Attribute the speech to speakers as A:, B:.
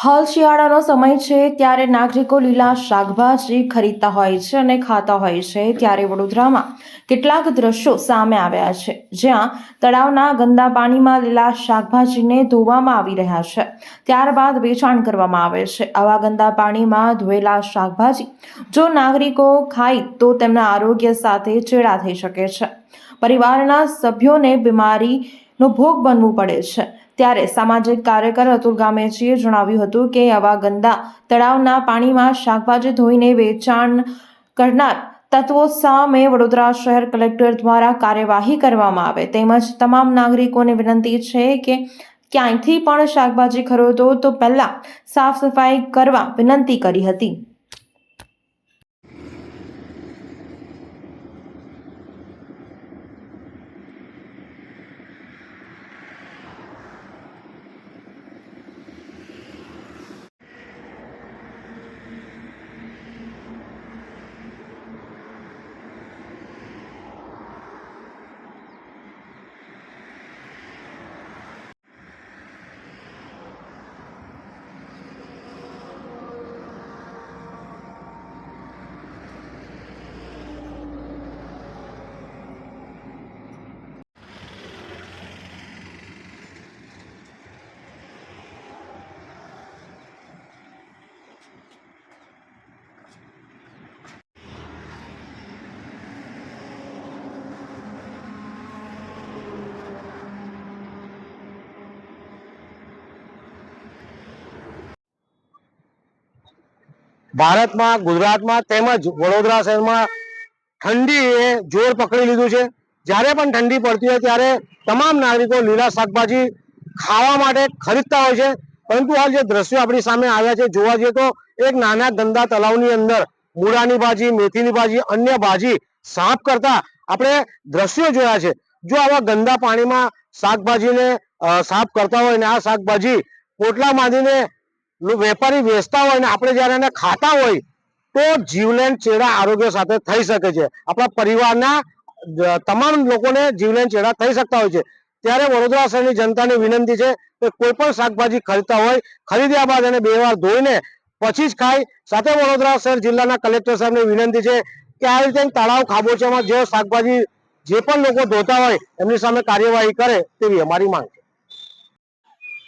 A: હાલ શિયાળાનો સમય છે ત્યારે નાગરિકો લીલા શાકભાજી ખરીદતા હોય છે અને ખાતા હોય છે ત્યારે વડોદરામાં કેટલાક દ્રશ્યો સામે આવ્યા છે. જ્યાં તળાવના ગંદા પાણીમાં લીલા શાકભાજીને ધોવામાં આવી રહ્યા છે. ત્યારબાદ વેચાણ કરવામાં આવે છે. આવા ગંદા પાણીમાં ધોયેલા શાકભાજી જો નાગરિકો ખાય તો તેમના આરોગ્ય સાથે ચેડા થઈ શકે છે. પરિવારના સભ્યોને બીમારીનો ભોગ બનવું પડે છે. ત્યારે સામાજિક કાર્યકર અતુલ ગામેચીએ જણાવ્યું હતું કે આવા ગંદા તળાવના પાણીમાં શાકભાજી ધોઈને વેચાણ કરનાર તત્વો સામે વડોદરા શહેર કલેક્ટર દ્વારા કાર્યવાહી કરવામાં આવે. તેમજ તમામ નાગરિકોને વિનંતી છે કે ક્યાંયથી પણ શાકભાજી ખરીદો તો પહેલાં સાફ સફાઈ કરવા વિનંતી કરી હતી.
B: ભારતમાં, ગુજરાતમાં તેમજ વડોદરા શહેરમાં ઠંડીએ જોર પકડી લીધું છે. જ્યારે પણ ઠંડી પડતી હોય ત્યારે તમામ નાગરિકો લીલા શાકભાજી ખાવા માટે ખરીદતા હોય છે. પરંતુ હાલ જે દ્રશ્યો આપણી સામે આવ્યા છે, જોવા જઈએ તો એક નાના ગંદા તલાવની અંદર મૂળાની ભાજી, મેથીની ભાજી, અન્ય ભાજી સાફ કરતા આપણે દ્રશ્યો જોયા છે. જો આવા ગંદા પાણીમાં શાકભાજીને સાફ કરતા હોય ને આ શાકભાજી પોટલા લો- વેપારી વેચતા હોય ને આપણે જ્યારે એને ખાતા હોય, તો જીવલેણ ચેડા આરોગ્ય સાથે થઈ શકે છે. આપણા પરિવારના તમામ લોકોને જીવલેણ ચેડા થઈ શકતા હોય છે. ત્યારે વડોદરા શહેરની જનતાને વિનંતી છે કે કોઈ પણ શાકભાજી ખરીદતા હોય, ખરીદ્યા બાદ એને બે વાર ધોઈને પછી જ ખાય. સાથે વડોદરા શહેર જિલ્લાના કલેક્ટર સાહેબને વિનંતી છે કે આ રીતે તળાવ, ખાબોચિયામાં જે શાકભાજી જે પણ લોકો ધોતા હોય, એમની સામે કાર્યવાહી કરે તેવી અમારી માંગ છે.